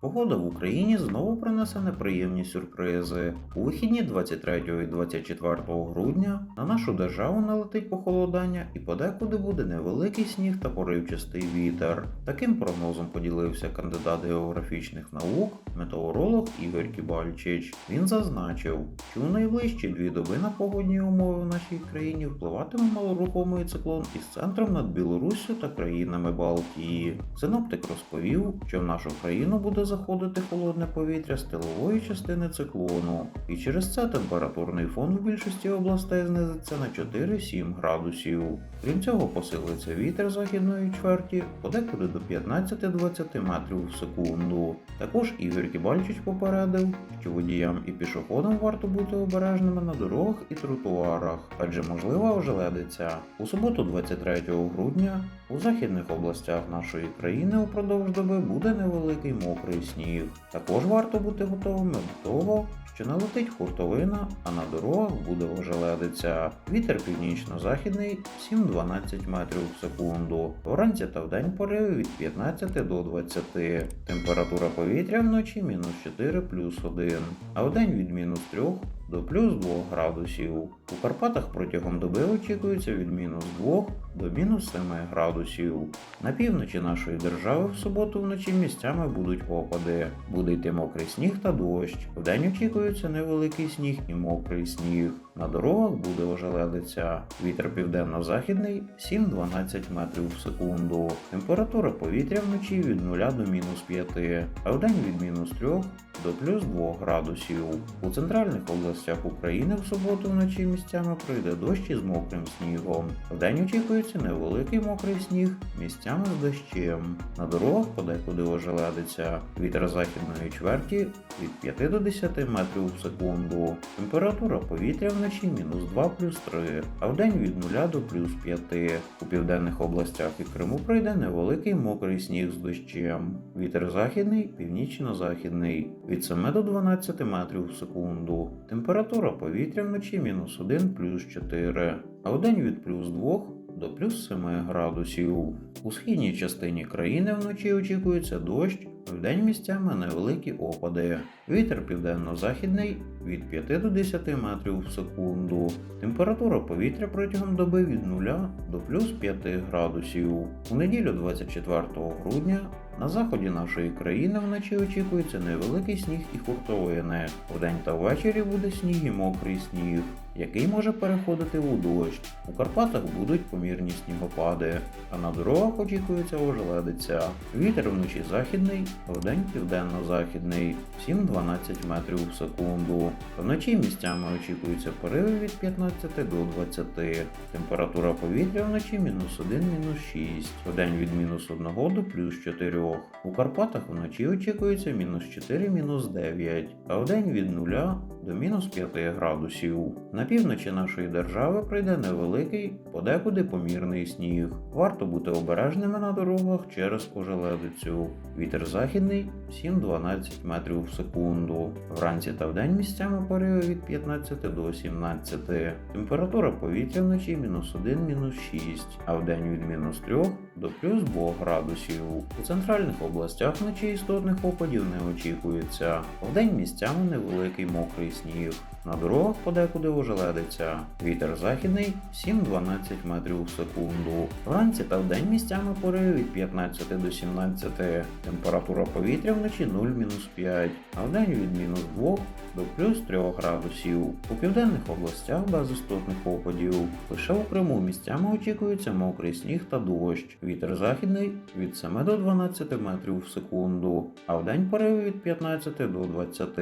Погода в Україні знову принесе неприємні сюрпризи. У вихідні 23 і 24 грудня на нашу державу налетить похолодання і подекуди буде невеликий сніг та поривчастий вітер. Таким прогнозом поділився кандидат географічних наук, метеоролог Ігор Кібальчич. Він зазначив, що у найближчі дві доби на погодні умови в нашій країні впливатиме малорухомий циклон із центром над Білоруссю та країнами Балтії. Синоптик розповів, що в нашу країну буде заходити холодне повітря з тилової частини циклону, і через це температурний фон в більшості областей знизиться на 4-7 градусів. Крім цього, посилиться вітер західної чверті подекуди до 15-20 метрів в секунду. Також Ігор Кібальчич попередив, що водіям і пішоходам варто бути обережними на дорогах і тротуарах, адже можлива ожеледиця. У суботу, 23 грудня, у західних областях нашої країни упродовж доби буде невеликий мокрий сніг. Також варто бути готовими до того, що налетить хуртовина, а на дорогах буде ожеледиця. Вітер північно-західний 7-12 метрів в секунду. Вранці та вдень пориви від 15 до 20. Температура повітря вночі мінус 4 плюс 1, а вдень від мінус 3 до плюс 2 градусів. У Карпатах протягом доби очікується від мінус 2 до мінус 7 градусів. На півночі нашої держави в суботу вночі місцями будуть опади. Буде йти мокрий сніг та дощ. Вдень очікується невеликий сніг і мокрий сніг. На дорогах буде ожеледиця. Вітер південно-західний 7-12 метрів в секунду. Температура повітря вночі від 0 до мінус 5, а вдень від мінус 3 до плюс 2 градусів. У центральних областях України в суботу вночі місцями пройде дощ із мокрим снігом. Вдень очікується невеликий мокрий сніг, місцями з дощем. На дорогах подекуди ожеледиться. Вітер західної чверті від 5 до 10 метрів в секунду. Температура повітря вночі мінус 2 плюс 3, а вдень від 0 до плюс 5. У південних областях і Криму пройде невеликий мокрий сніг з дощем. Вітер західний, північно-західний від 7 до 12 метрів в секунду. Температура повітря вночі мінус 1 плюс 4, а вдень від плюс 2 до плюс 7 градусів. У східній частині країни вночі очікується дощ, вдень місцями невеликі опади. Вітер південно-західний від 5 до 10 метрів в секунду. Температура повітря протягом доби від 0 до плюс 5 градусів. У неділю 24 грудня на заході нашої країни вночі очікується невеликий сніг і хуртовини. Вдень та ввечері буде сніг і мокрий сніг, який може переходити у дощ. У Карпатах будуть помірні снігопади, а на дорогах очікується ожеледиця. Вітер вночі західний, вдень південно-західний 7-12 метрів в секунду. Вночі місцями очікуються пориви від 15 до 20. Температура повітря вночі мінус 1, мінус 6. Вдень від мінус 1 до плюс 4. У Карпатах вночі очікується мінус 4, мінус 9, а вдень від 0 до мінус 5 градусів. На півночі нашої держави прийде невеликий, подекуди помірний сніг. Варто бути обережними на дорогах через ожеледицю. Вітер західний 7-12 метрів в секунду. Вранці та вдень місцями пориви від 15 до 17. Температура повітря вночі мінус 1, мінус 6, а вдень від мінус 3 до плюс 2 градусів. У центральних областях вночі істотних опадів не очікується. Вдень місцями невеликий мокрий сніг. На дорогах подекуди ожеледиться. Вітер західний 7-12 метрів в секунду. Вранці та вдень місцями пориви від 15 до 17. Температура повітря вночі 0-5, а вдень від мінус 2 до плюс 3 градусів. У південних областях без істотних опадів. Лише у Криму місцями очікується мокрий сніг та дощ. Вітер західний від 7 до 12 метрів в секунду, а вдень пориви від 15 до 20.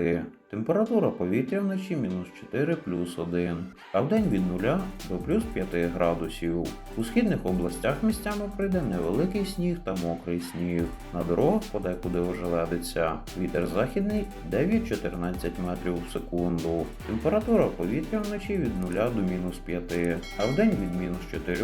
Температура повітря вночі мінус 4 плюс 1, а вдень від 0 до плюс 5 градусів. У східних областях місцями прийде невеликий сніг та мокрий сніг. На дорогах подекуди ожеледиться. Вітер західний 9-14 метрів в секунду. Температура повітря вночі від 0 до мінус 5, а вдень від мінус 4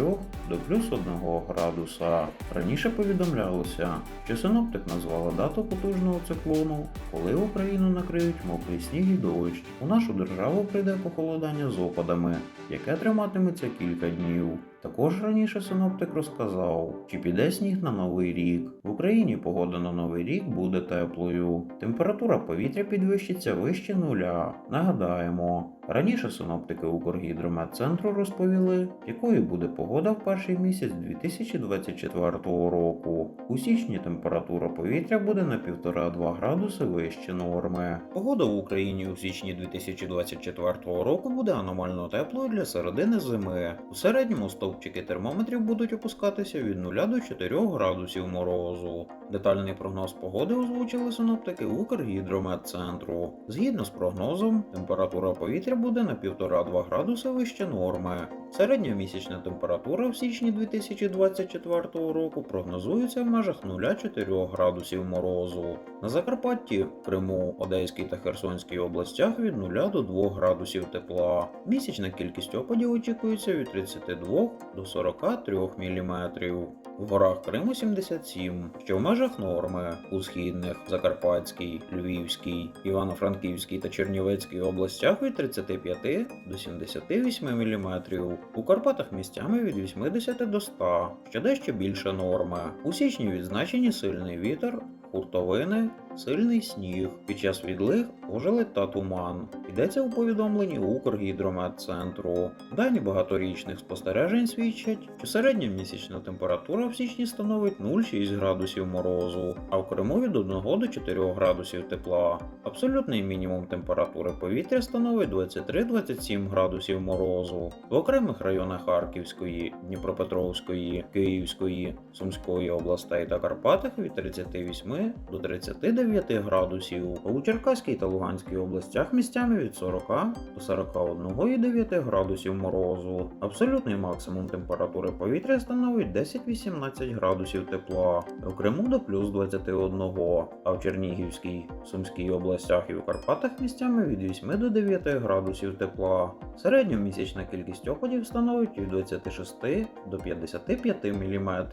до плюс 1 градуса. Раніше повідомлялося, що синоптик назвала дату потужного циклону, коли Україну накриють мокрий сніг і дощ. У нашу державу прийде похолодання з опадами, яке триматиметься кілька днів. Також раніше синоптик розказав, чи піде сніг на новий рік. В Україні погода на новий рік буде теплою. Температура повітря підвищиться вище нуля. Нагадаємо, раніше синоптики Укргідрометцентру розповіли, якою буде погода в перший місяць 2024 року. У січні температура повітря буде на 1,5-2 градуси вище норми. Погода в Україні у січні 2024 року буде аномально теплою для середини зими. У середньому стовпчики термометрів будуть опускатися від 0 до 4 градусів морозу. Детальний прогноз погоди озвучили синоптики Укргідрометцентру. Згідно з прогнозом, температура повітря буде на 1,5-2 градуси вище норми. Середня місячна температура в січні 2024 року прогнозується в межах 0,4 градусів морозу. На Закарпатті, Криму, Одеській та Херсонській областях від 0 до 2 градусів тепла. Місячна кількість опадів очікується від 32 до 43 мм. В горах Криму 77, що в межах норми у східних Закарпатській, Львівській, Івано-Франківській та Чернівецькій областях від 35 до 78 мм. У Карпатах місцями від 80 до 100, що дещо більше норми. У січні відзначені сильний вітер, хуртовини, сильний сніг. Під час відлиг ожеледь та туман. Йдеться у повідомленні Укргідрометцентру. Дані багаторічних спостережень свідчать, що середня місячна температура в січні становить 0,6 градусів морозу, а в Криму від 1 до 4 градусів тепла. Абсолютний мінімум температури повітря становить 23-27 градусів морозу. В окремих районах Харківської, Дніпропетровської, Київської, Сумської областей та Карпатах від 38 до 39 градусів, а у Черкаській та Луганській областях місцями від 40 до 41,9 градусів морозу. Абсолютний максимум температури повітря становить 10-18 градусів тепла, у Криму до плюс 21, а в Чернігівській, Сумській областях і в Карпатах місцями від 8 до 9 градусів тепла. Середньомісячна кількість опадів становить від 26 до 55 мм,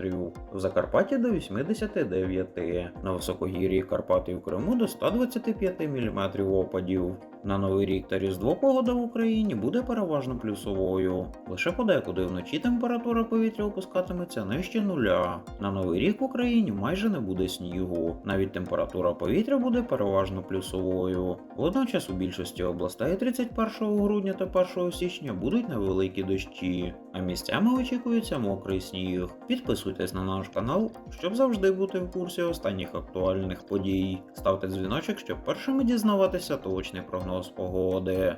в Закарпатті до 89, на високогір'ї Карпати в Криму до 125 мм опадів. На Новий рік та Різдво погода в Україні буде переважно плюсовою. Лише подекуди вночі температура повітря опускатиметься нижче нуля. На Новий рік в Україні майже не буде снігу. Навіть температура повітря буде переважно плюсовою. Водночас у більшості областей 31 грудня та 1 січня будуть невеликі дощі, а місцями очікується мокрий сніг. Підписуйтесь на наш канал, щоб завжди бути в курсі останніх актуальних подій. Ставте дзвіночок, щоб першими дізнаватися точний прогноз погоди.